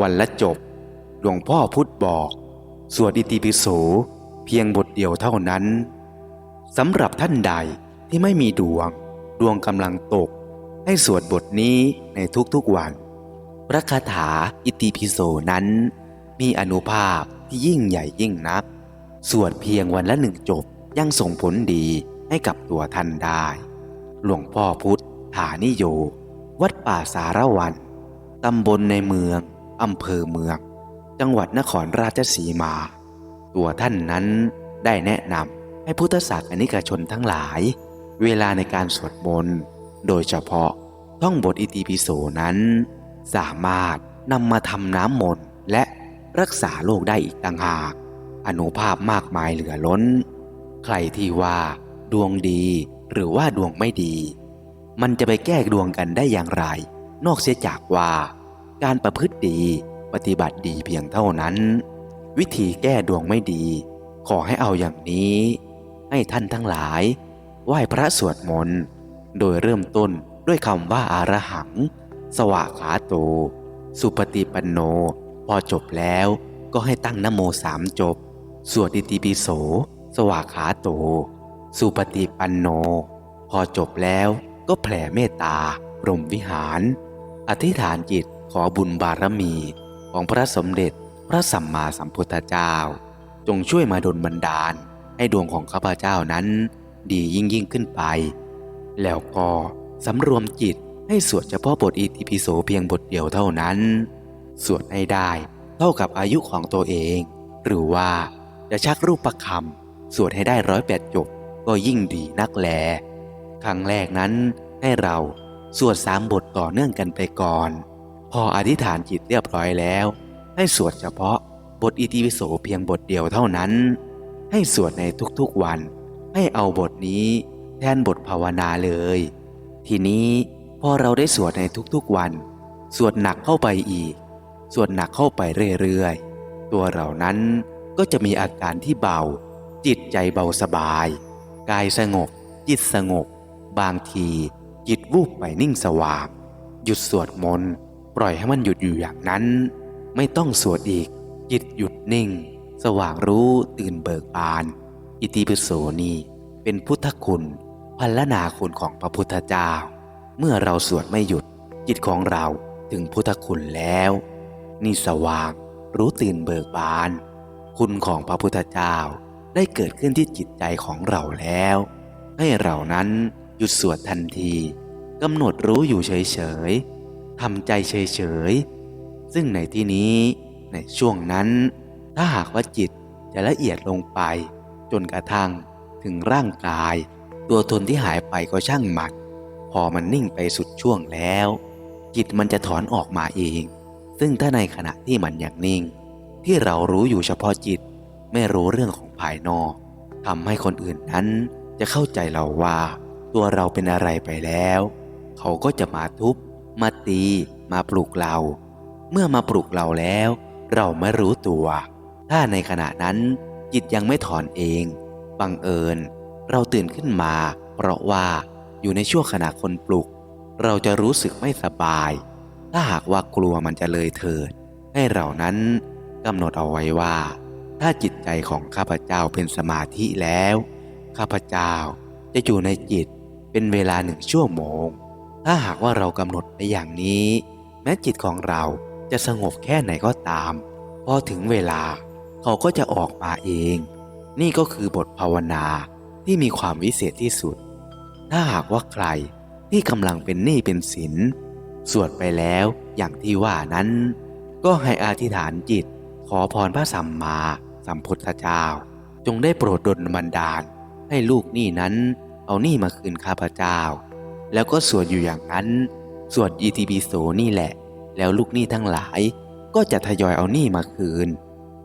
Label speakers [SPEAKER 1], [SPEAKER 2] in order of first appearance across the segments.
[SPEAKER 1] วันละจบ หลวงพ่อพุธบอก สวดอิติปิโสเพียงบทเดียวเท่านั้นสำหรับท่านใดที่ไม่มีดวง ดวงกำลังตก ให้สวดบทนี้ในทุกๆวัน พระคาถาอิติปิโสนั้น มีอนุภาพที่ยิ่งใหญ่ยิ่งนัก สวดเพียงวันละหนึ่งจบยังส่งผลดีให้กับตัวท่านได้ หลวงพ่อพุทธฐานิโย วัดป่าสารวัน ตำบลในเมือง อำเภอเมือง จังหวัดนครราชสีมา ตัวท่านนั้นได้แนะนำให้พุทธศาสนิกชนทั้งหลาย เวลาในการสวดมนต์โดยเฉพาะท่องบทอิติปิโสนั้น สามารถนำมาทำน้ำมนต์และรักษาโรคได้อีกต่างหาก อนุภาพมากมายเหลือล้น ใครที่ว่า ดวงดีหรือว่าดวงไม่ดี มันจะไปแก้ดวงกันได้อย่างไร นอกเสียจากว่า การประพฤติดีปฏิบัติดีเพียงเท่านั้น วิธีแก้ดวงไม่ดี ขอให้เอาอย่างนี้ ให้ท่านทั้งหลาย ไหว้พระสวดมนต์โดยเริ่มต้นด้วยคำว่าอารหัง สวากขาโต สุปฏิปันโน พอจบแล้วก็ให้ตั้งนโมสามจบ สวดอิติปิโส สวากขาโต สุปฏิปันโน พอจบแล้วก็แผ่เมตตา รมวิหาร อธิษฐานจิต ขอบุญบารมีของพระสมเด็จพระสัมมาสัมพุทธเจ้า จงช่วยมาดลบันดาลให้ดวงของข้าพเจ้านั้น ดียิ่งยิ่งขึ้นไป แล้วก็สำรวมจิตให้สวดเฉพาะบทอิติปิโสเพียงบทเดียวเท่านั้น สวดให้ได้เท่ากับอายุของตัวเอง หรือว่าจะชักรูปประคำสวดให้ได้ร้อยแปดจบก็ยิ่งดีนักแล ครั้งแรกนั้นให้เราสวดสามบทต่อเนื่องกันไปก่อน พออธิษฐานจิตเรียบร้อยแล้ว ให้สวดเฉพาะบทอิติปิโสเพียงบทเดียวเท่านั้น ให้สวดในทุกๆวัน ให้เอาบทนี้แทนบทภาวนาเลย ทีนี้พอเราได้สวดในทุกๆวัน สวดหนักเข้าไปอีก สวดหนักเข้าไปเรื่อยๆ ตัวเรานั้นก็จะมีอาการที่เบา จิตใจเบาสบาย กายสงบ จิตสงบ บางที จิตวูบไปนิ่งสว่าง หยุดสวดมนต์ ปล่อยให้มันหยุดอยู่อย่างนั้น ไม่ต้องสวดอีก จิตหยุดนิ่ง สว่างรู้ตื่นเบิกบาน อิติปิโสนีเป็นพุทธคุณพันลนาคุณของพระพุทธเจ้า เมื่อเราสวดไม่หยุด จิตของเราถึงพุทธคุณแล้ว นี่สว่างรู้ตื่นเบิกบาน คุณของพระพุทธเจ้าได้เกิดขึ้นที่จิตใจของเราแล้ว ให้เรานั้นหยุดสวดทันทีกำหนดรู้อยู่เฉยๆ ทำใจเฉยๆ ซึ่งในที่นี้ในช่วงนั้น ถ้าหากว่าจิตจะละเอียดลงไป จนกระทั่งถึงร่างกาย ตัวตนที่หายไปก็ช่างมันพอมันนิ่งไปสุดช่วงแล้ว จิตมันจะถอนออกมาเอง ซึ่งถ้าในขณะที่มันยังนิ่ง ที่เรารู้อยู่เฉพาะจิตไม่รู้เรื่องของภายนอกทำให้คนอื่นนั้นจะเข้าใจเราว่า ตัวเราเป็นอะไรไปแล้ว เขาก็จะมาทุบ มาตีมาปลุกเรา เมื่อมาปลุกเราแล้ว เราไม่รู้ตัว ถ้าในขณะนั้นจิตยังไม่ถอนเอง บังเอิญ เราตื่นขึ้นมา เพราะว่าอยู่ในช่วงขณะคนปลุก เราจะรู้สึกไม่สบาย ถ้าหากว่ากลัวมันจะเลยเถิด ให้เรานั้นกำหนดเอาไว้ว่า ถ้าจิตใจของข้าพเจ้าเป็นสมาธิแล้ว ข้าพเจ้าจะอยู่ในจิตเป็นเวลาหนึ่งชั่วโมง ถ้าหากว่าเรากำหนดในอย่างนี้ แม้จิตของเราจะสงบแค่ไหนก็ตาม พอถึงเวลาเขาก็จะออกมาเอง นี่ก็คือบทภาวนาที่มีความวิเศษที่สุด ถ้าหากว่าใครที่กำลังเป็นหนี้เป็นสินสวดไปแล้วอย่างที่ว่านั้น ก็ให้อธิษฐานจิต ขอพรพระสัมมาสัมพุทธเจ้า จงได้โปรดดลบันดาล ให้ลูกหนี้นั้นเอาหนี้มาคืนข้าพเจ้า แล้วก็สวดอยู่อย่างนั้น สวดอีทีบีโสนี่แหละ แล้วลูกหนี้ทั้งหลายก็จะทยอยเอาหนี้มาคืน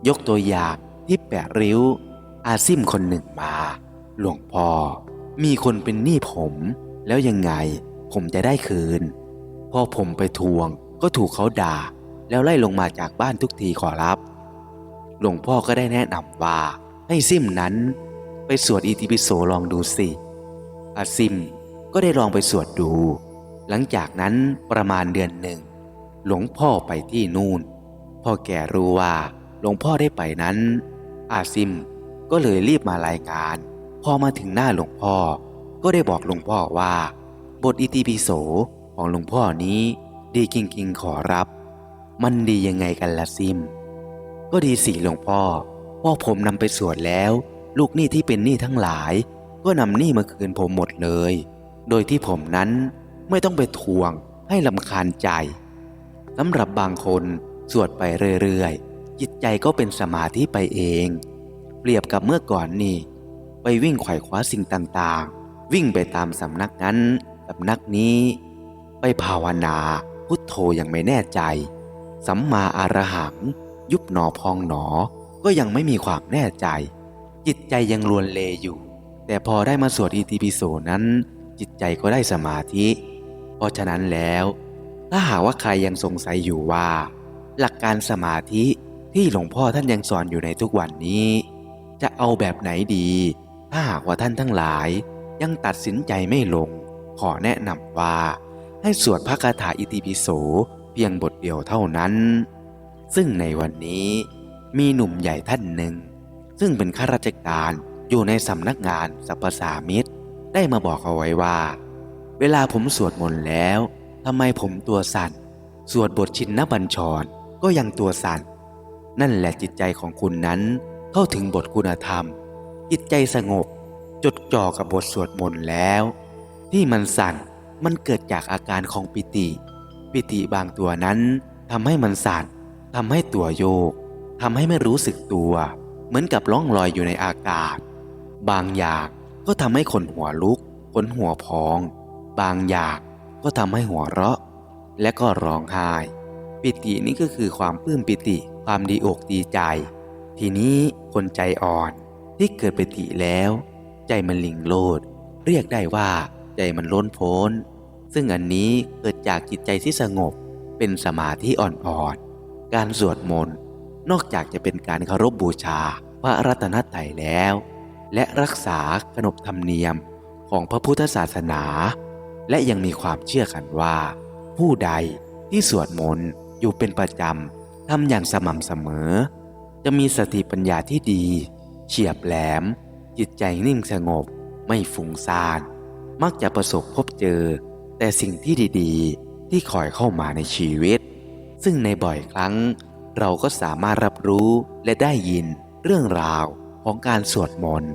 [SPEAKER 1] ยกตัวอย่างที่แปะริ้ว อาซิมคนหนึ่งมา หลวงพ่อ มีคนเป็นหนี้ผม แล้วยังไงผมจะได้คืน พอผมไปทวงก็ถูกเขาด่า แล้วไล่ลงมาจากบ้านทุกทีขอรับ หลวงพ่อก็ได้แนะนำว่าให้ซิมนั้น ไปสวดอิติปิโสลองดูสิอาซิม ก็ได้ลองไปสวดดู หลังจากนั้นประมาณเดือนหนึ่ง หลวงพ่อไปที่นู่น พ่อแก่รู้ว่าหลวงพ่อได้ไปนั้น อาซิมก็เลยรีบมารายงาน พอมาถึงหน้าหลวงพ่อ ก็ได้บอกหลวงพ่อว่า บทอิติปิโสของหลวงพ่อนี้ ดีจริงๆขอรับ มันดียังไงกันละซิม ก็ดีสิหลวงพ่อ พ่อผมนำไปสวดแล้ว ลูกหนี้ที่เป็นหนี้ทั้งหลาย ก็นำหนี้มาคืนผมหมดเลย โดยที่ผมนั้นไม่ต้องไปทวงให้ลำคาญใจสำหรับบางคนสวดไปเรื่อยๆ จิตใจก็เป็นสมาธิไปเอง เปรียบกับเมื่อก่อนนี่ ไปวิ่งไขว่คว้าสิ่งต่างๆ วิ่งไปตามสำนักนั้นสำนักนี้ ไปภาวนาพุทโธยังไม่แน่ใจ สัมมาอารหัง ยุบหนอพองหนอ ก็ยังไม่มีความแน่ใจ จิตใจยังลวนเลอยู่ แต่พอได้มาสวดอิติปิโสนั้น จิตใจก็ได้สมาธิ เพราะฉะนั้นแล้ว ถ้าหากว่าใครยังสงสัยอยู่ว่า หลักการสมาธิที่หลวงพ่อท่านยังสอนอยู่ในทุกวันนี้ จะเอาแบบไหนดี ถ้าหากว่าท่านทั้งหลายยังตัดสินใจไม่ลง ขอแนะนำว่า ให้สวดพระคาถาอิติปิโสเพียงบทเดียวเท่านั้น ซึ่งในวันนี้มีหนุ่มใหญ่ท่านหนึ่ง ซึ่งเป็นข้าราชการอยู่ในสำนักงานสรรพสามิตร ได้มาบอกเอาไว้ว่า เวลาผมสวดมนต์แล้วทำไมผมตัวสั่น สวดบทชินนบัญชรก็ยังตัวสั่น นั่นแหละจิตใจของคุณนั้นเข้าถึงบทคุณธรรม จิตใจสงบ จดจ่อกับบทสวดมนต์แล้ว ที่มันสั่นมันเกิดจากอาการของปิติ ปิติบางตัวนั้นทำให้มันสั่นทำให้ตัวโยกทำให้ไม่รู้สึกตัว เหมือนกับล่องลอยอยู่ในอากาศ บางอย่าง ก็ทำให้คนหัวลุกขนหัวพอง บางอย่างก็ทำให้หัวเราะ และก็ร้องไห้ ปิตินี่ก็คือความปลื้มปิติ ความดีอกดีใจ ทีนี้คนใจอ่อนที่เกิดปิติแล้ว ใจมันลิงโลด เรียกได้ว่าใจมันล้นพ้น ซึ่งอันนี้เกิดจากจิตใจที่สงบ เป็นสมาธิอ่อนๆ การสวดมนต์นอกจากจะเป็นการเคารพบูชาพระรัตนตรัยแล้ว และรักษาขนบธรรมเนียมของพระพุทธศาสนา และยังมีความเชื่อกันว่า ผู้ใดที่สวดมนต์อยู่เป็นประจำทำอย่างสม่ำเสมอ จะมีสติปัญญาที่ดี เฉียบแหลม จิตใจนิ่งสงบ ไม่ฟุ้งซ่าน มักจะประสบพบเจอ แต่สิ่งที่ดีๆ ที่คอยเข้ามาในชีวิต ซึ่งในบ่อยครั้งเราก็สามารถรับรู้และได้ยินเรื่องราว ของการสวดมนต์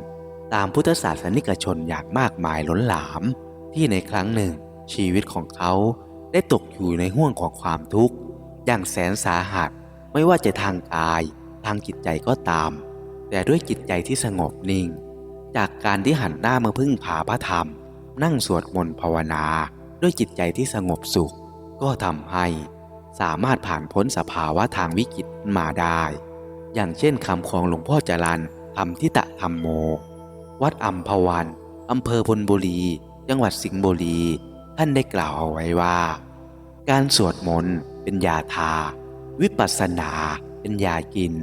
[SPEAKER 1] ตามพุทธศาสนิกชนอย่างมากมายล้นหลาม ที่ในครั้งหนึ่ง ชีวิตของเขาได้ตกอยู่ในห่วงของความทุกข์ อย่างแสนสาหัสไม่ว่าจะทางกาย ทางจิตใจก็ตาม แต่ด้วยจิตใจที่สงบนิ่ง จากการที่หันหน้ามาพึ่งพาพระธรรม นั่งสวดมนต์ภาวนา ด้วยจิตใจที่สงบสุข ก็ทำให้สามารถผ่านพ้นสภาวะทางวิกฤตมาได้ อย่างเช่นคำของหลวงพ่อจรัน ธรรมทิตะธรรมโม วัดอัมพวันอำเภอพลบุรี จังหวัดสิงห์บุรี ท่านได้กล่าวเอาไว้ว่า การสวดมนต์เป็นยาทา วิปัสสนา เป็นยากิน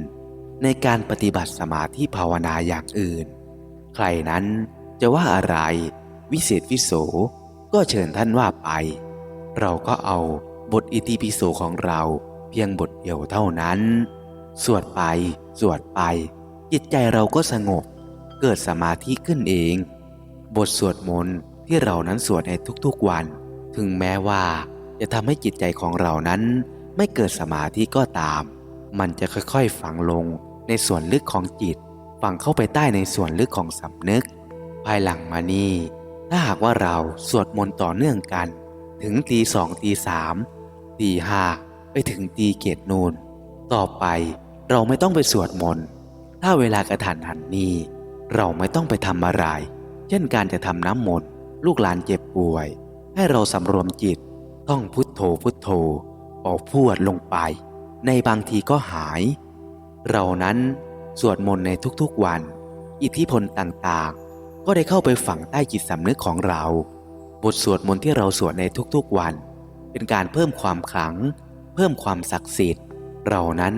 [SPEAKER 1] ในการปฏิบัติสมาธิภาวนาอย่างอื่น ใครนั้นจะว่าอะไร วิเศษวิโสก็เชิญท่านว่าไป เราก็เอาบทอิติปิโสของเราเพียงบทเดียวเท่านั้น สวดไป สวดไป จิตใจเราก็สงบ เกิดสมาธิขึ้นเอง บทสวดมนต์ที่เรานั้นสวดในทุกๆวัน ถึงแม้ว่าจะทำให้จิตใจของเรานั้น ไม่เกิดสมาธิก็ตาม มันจะค่อยๆฝังลงในส่วนลึกของจิต ฝังเข้าไปใต้ในส่วนลึกของสำนึก ภายหลังมานี่ถ้าหากว่าเราสวดมนต์ต่อเนื่องกัน ถึงตีสองตีสามตีห้าไปถึงตีเกตนูนต่อไปเราไม่ต้องไปสวดมนต์ ถ้าเวลากระทันหันนี้ เราไม่ต้องไปทำอะไร เช่นการจะทำน้ำมนต์ลูกหลานเจ็บป่วย ให้เราสำรวมจิต ต้องพุทโธพุทโธออกพวดลงไป ในบางทีก็หาย เรานั้นสวดมนต์ในทุกๆวัน อิทธิพลต่างๆ ก็ได้เข้าไปฝังใต้จิตสำนึกของเรา บทสวดมนต์ที่เราสวดในทุกๆวัน เป็นการเพิ่มความขลัง เพิ่มความศักดิ์สิทธิ์ เรานั้น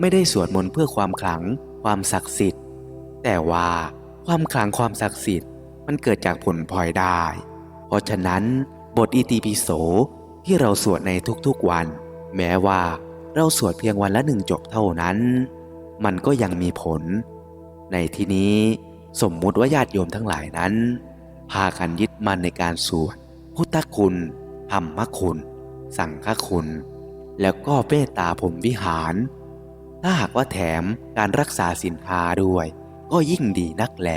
[SPEAKER 1] ไม่ได้สวดมนต์เพื่อความขลัง ความศักดิ์สิทธิ์ แต่ว่าความขลังความศักดิ์สิทธิ์มันเกิดจากผลพลอยได้ เพราะฉะนั้นบทอิติปิโสที่เราสวดในทุกๆวัน แม้ว่าเราสวดเพียงวันละหนึ่งจบเท่านั้น มันก็ยังมีผล ในที่นี้สมมุติว่าญาติโยมทั้งหลายนั้น พากันยึดมั่นในการสวดพุทธคุณธรรมคุณ สังฆคุณ แล้วก็เมตตาผมวิหาร ถ้าหากว่าแถมการรักษาสินค้าด้วย ก็ยิ่งดีนักแล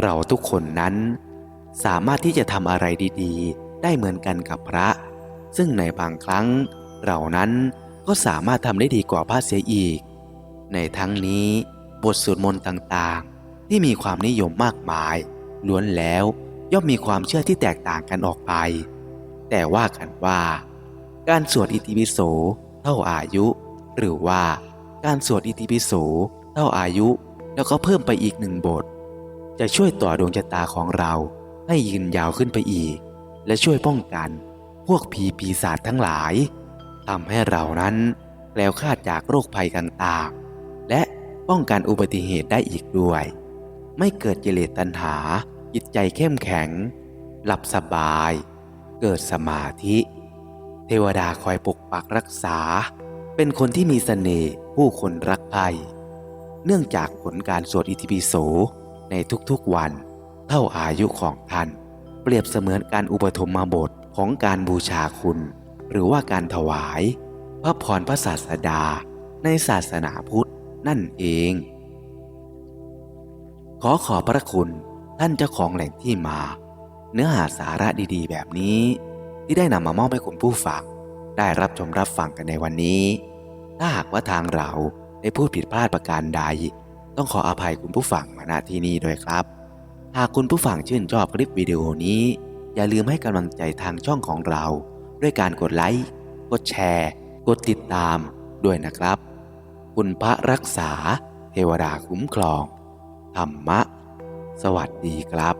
[SPEAKER 1] เราทุกคนนั้น สามารถที่จะทำอะไรดีๆ ได้เหมือนกันกับพระ ซึ่งในบางครั้ง เรานั้นก็สามารถทำได้ดีกว่าพระเสียอีก ในทั้งนี้ บทสวดมนต์ต่างๆ ที่มีความนิยมมากมายล้วนแล้วย่อมมีความเชื่อที่แตกต่างกันออกไป แต่ว่ากันว่า การสวดอิติปิโสเท่าอายุ หรือว่า การสวดอิติปิโสเท่าอายุ แล้วก็เพิ่มไปอีกหนึ่งบท จะช่วยต่อดวงชะตาของเราให้ยืนยาวขึ้นไปอีก และช่วยป้องกันพวกผีปีศาจทั้งหลายทำให้เรานั้นแคล้วคลาดจากโรคภัยต่างๆ และป้องกันอุบัติเหตุได้อีกด้วย ไม่เกิดกิเลสตัณหา จิตใจเข้มแข็ง หลับสบาย เกิดสมาธิ เทวดาคอยปกปักรักษา เป็นคนที่มีเสน่ห์ ผู้คนรักใครเนื่องจากผลการสวดอิติปิโสในทุกๆวัน เท่าอายุของท่าน เปรียบเสมือนการอุปถมมาบทของการบูชาคุณ หรือว่าการถวาย พระพรพระศาสดาในศาสนาพุทธนั่นเอง ขอขอบพระคุณท่านเจ้าของแหล่งที่มา เนื้อหาสาระดีๆ แบบนี้ ที่ได้นำมามอบให้คุณผู้ฟังได้รับชมรับฟังกันในวันนี้ ถ้าหากว่าทางเราได้พูดผิดพลาดประการใด ต้องขออภัยคุณผู้ฟังมาณที่นี้ด้วยครับ หากคุณผู้ฟังชื่นชอบคลิปวิดีโอนี้ อย่าลืมให้กำลังใจทางช่องของเรา ด้วยการกดไลค์ กดแชร์ กดติดตามด้วยนะครับ คุณพระรักษา เทวดาคุ้มครอง ธรรมะ สวัสดีครับ